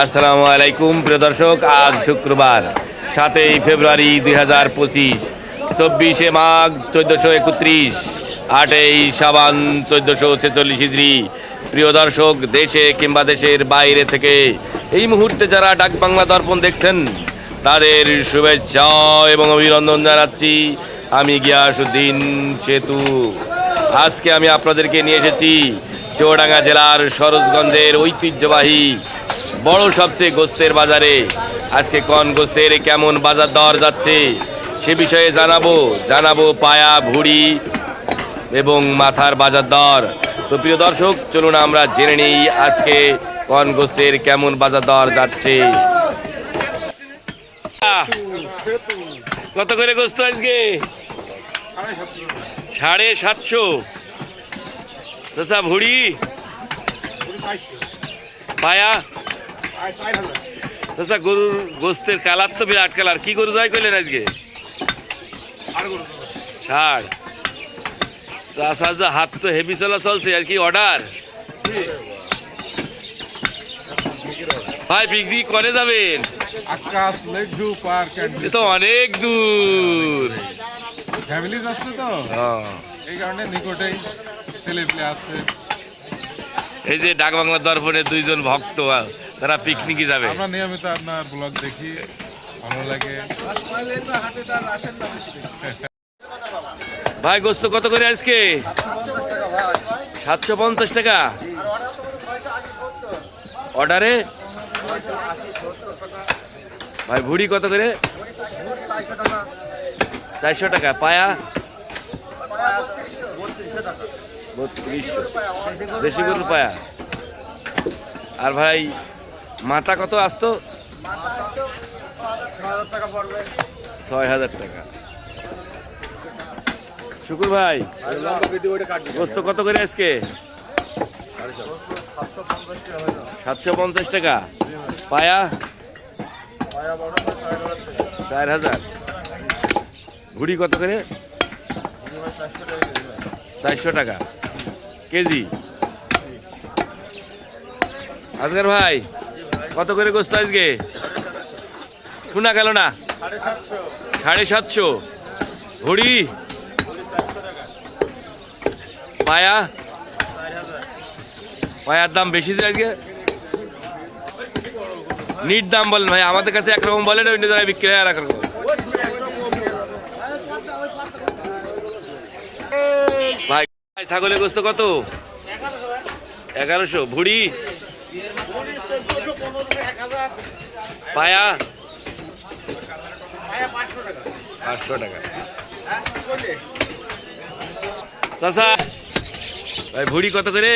আসসালামু আলাইকুম, প্রিয় দর্শক, আজ শুক্রবার সাতই ফেব্রুয়ারি দুই হাজার পঁচিশ, চব্বিশে মাঘ চোদ্দোশো একত্রিশ, আটই সাবান চোদ্দোশো ছেচল্লিশ ইদ্রি প্রিয় দর্শক, দেশে কিংবা দেশের বাইরে থেকে এই মুহূর্তে যারা ডাক বাংলা দর্পণ দেখছেন, তাদের শুভেচ্ছা এবং অভিনন্দন জানাচ্ছি আমি গিয়াসুদ্দিন সেতু। আজকে আমি আপনাদেরকে নিয়ে এসেছি চৌডাঙ্গা জেলার সরোজগঞ্জের ঐতিহ্যবাহী বড় সবচেয়ে গোস্তের বাজারে। আজকে কোন গোস্তের কেমন বাজার দর যাচ্ছে, সে বিষয়ে জানাব। জানাব পায়া, ভুড়ি এবং মাথার বাজার দর। তো প্রিয় দর্শক, চলুন আমরা জেনে নিই আজকে কোন গোস্তের কেমন বাজার দর যাচ্ছে। কত করে গোস্ত আজকে? সাড়ে সাতশো। ভুড়ি? পায়া? চাষা গরুর গোস্তের কালার তো বিরাট কালার। কি গরু জয় করলেন আজকে? ষাট। চাষা যে হাত তো হেভি চলা চলছে আর কি অর্ডার ভাই বিক্রি করে যাবেন? আকাশ লেগু পার্ক এ তো অনেক দূর। ফ্যামিলি যাচ্ছে তো? হ্যাঁ। এই কারণে নিকটেই ছেলে পেলে আছে। এই যে ডাক বাংলা দর্পণের দুইজন ভক্ত তারা পিকনিকে যাবে। আমরা নিয়মিত আপনার ব্লগ দেখি ভালো লাগে। ভাই গোস্ত কত করে আজকে? সাতশো পঞ্চাশ টাকা। অর্ডারে? ভাই ভুড়ি কত করে? চারশো টাকা। পায়া? বত্রিশশো। দেশি গরুর পায়া। আর ভাই মাথা কত আসতো? ছয় হাজার টাকা। শুকুর ভাই গোস্ত কত করে আজকে? সাতশো পঞ্চাশ টাকা। পায়া? চার হাজার। ঘুড়ি কত করে? চারশো টাকা। কেজি? আজকের ভাই কত করে গোস্ত আজকে? শোনা গেল না? সাড়ে সাতশো। ঘুড়ি পায়া? পায়ার দাম বেশি যে আজকে? নিট দাম বলেন ভাই, আমাদের কাছে একরকম বলেন অন্য জায়গায় বিক্রি হয় আর একরকম ভাই, ছাগলের গোস্ত কত? এগারোশো। ভুড়ি? পায়া? পাঁচশো টাকা। চাষা ভাই ভুড়ি কত করে?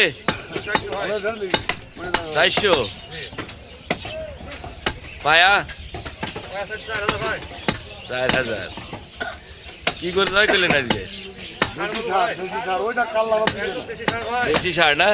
চারশো। পায়া? চার হাজার। কি করে নয় করলেন আজকে? বেশি সার না?